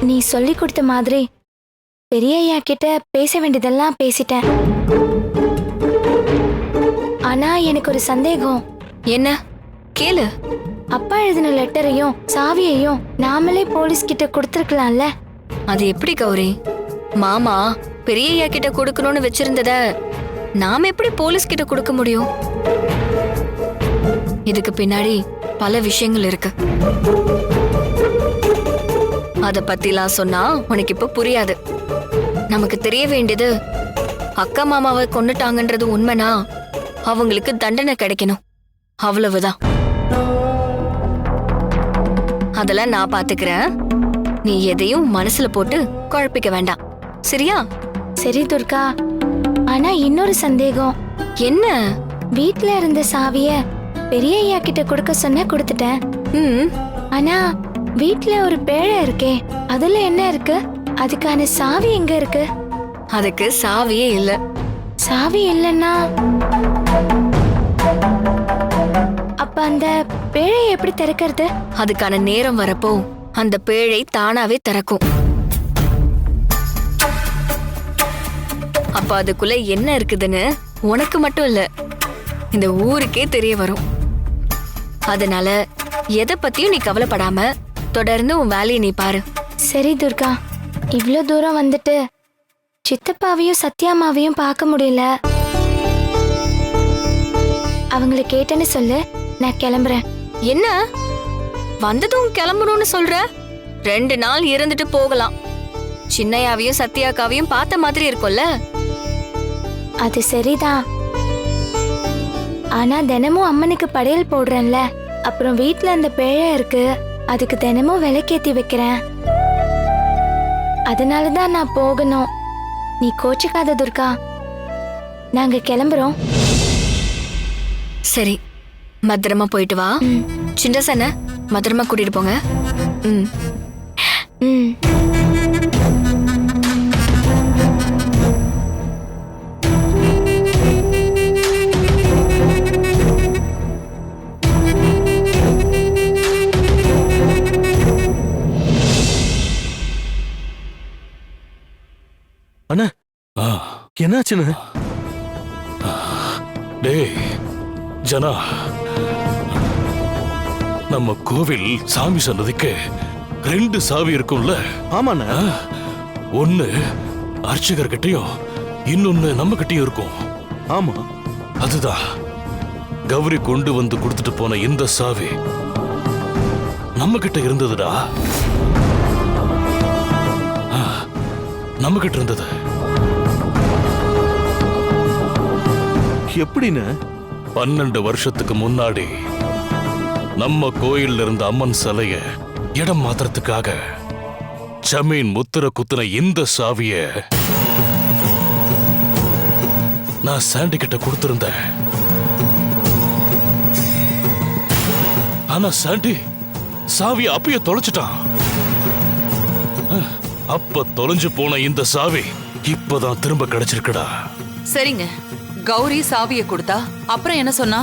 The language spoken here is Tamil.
நீ சொல்லி கொடுத்த மாதிரி பெரிய ஐயா கிட்ட பேச வேண்டியதெல்லாம் பேசிட்டேன். ஆனா எனக்கு ஒரு சந்தேகம். என்ன? கேளு. அப்பா எழுதின லெட்டரையும் சாவியையும் நாமளே போலீஸ் கிட்ட கொடுத்துருக்கலாம்ல. அது எப்படி கௌரி? மாமா பெரியய்யா கிட்ட கொடுக்கணும்னு வச்சிருந்தத நாம எப்படி போலீஸ் கிட்ட கொடுக்க முடியும்? இதுக்கு பின்னாடி பல விஷயங்கள் இருக்கு. அத பத்திலாம் சொன்னா உனக்கு இப்ப புரியாது. நமக்கு தெரிய வேண்டியது அக்கா மாமாவை கொன்னுட்டாங்கன்றது உண்மைனா அவங்களுக்கு தண்டனை கிடைக்கணும். அவ்வளவுதான். அதெல்லாம் நான் பாத்துக்கிறேன். நீ எதையும் மனசுல போட்டு குழப்பிக்க வேண்டாம். சரியா? சரி துர்கா. ஆனா இன்னொரு சந்தேகம். என்ன? வீட்ல இருந்த சாவிய பெரிய ஐயா கிட்ட கொடுக்க சொன்ன கொடுத்துட்டேன். ம். ஆனா வீட்ல ஒரு பேழை இருக்கே அதுல என்ன இருக்கு? அதுக்கான சாவி எங்க இருக்கு? அதுக்கு சாவியே இல்ல. சாவி இல்லைன்னா? அப்ப அந்த பேழையை எப்படி திறக்கிறது? அதுக்கான நேரம் வரப்போ அந்த பேழை தானாவே திறக்கும். அப்ப அதுக்குள்ள என்ன இருக்குதுன்னு உனக்கு மட்டும் இல்ல இந்த ஊருக்கே தெரிய வரும். அதனால எதை பத்தியும் நீ கவலைப்படாம தொடர்ந்து உன் வேலையை நீ பாரு. சரி துர்கா. இவ்ளோ தூரம் வந்துட்டு சித்தப்பாவையும் சத்யாமாவையும் பார்க்க முடியல. அவங்கள கேட்டேன்னு சொல்லு நான் கிளம்புறேன். என்ன? வந்ததும் கிளம்பணும்னு சொல்ற? ரெண்டு நாள் இருந்துட்டு போகலாம். சின்னையாவையும் சத்யாக்காவையும் பார்த்த மாதிரி இருக்கும்ல? அது சரிதான். ஆனா தினமும் அம்மனுக்கு படையல் போடுறேன்ல. அப்புறம் வீட்ல அந்த பேழை இருக்கு. அதுக்கு தினமும் விளக்கேத்தி வைக்கிறேன். அதனால தான் நான் போகணும். நீ கோச்சுக்காத துர்கா. நாங்க கிளம்புறோம். சரி. பத்திரமா போயிட்டு வா. சின்ன சன பத்திரமா கூட்டிட்டு போங்க. ம். ம். என்னாச்சுன்னு? டேய் ஜனா. நம்ம கோவில் சாமி சன்னதிக்கு ரெண்டு சாவி இருக்கும்ல? ஆமாண்ணா. ஒண்ணு அர்ச்சகர்கிட்டயும் இன்னொன்னு நம்ம கிட்டயும் இருக்கும். ஆமா. அதுதான் கௌரி கொண்டு வந்து கொடுத்துட்டு போன இந்த சாவி. நம்ம கிட்ட இருந்ததுடா. நம்ம கிட்ட இருந்தது. எப்படின்னு? பன்னெண்டு வருஷத்துக்கு முன்னாடி நம்ம கோயில்ல இருந்த அம்மன் சிலைய இடம் மாத்துறதுக்காக ஜமீன் முத்திர குத்துன இந்த சாவிய நான் சாண்டி கிட்ட கொடுத்திருந்தேன். ஆனா சாண்டி சாவிய அப்பயே தொலைச்சிட்டான். அப்ப தொலைஞ்சு போன இந்த சாவி இப்பதான் திரும்ப கிடைச்சிருக்குடா. சரிங்க. கௌரி சாவியை கொடுத்தா அப்புறம் என்ன சொன்னா?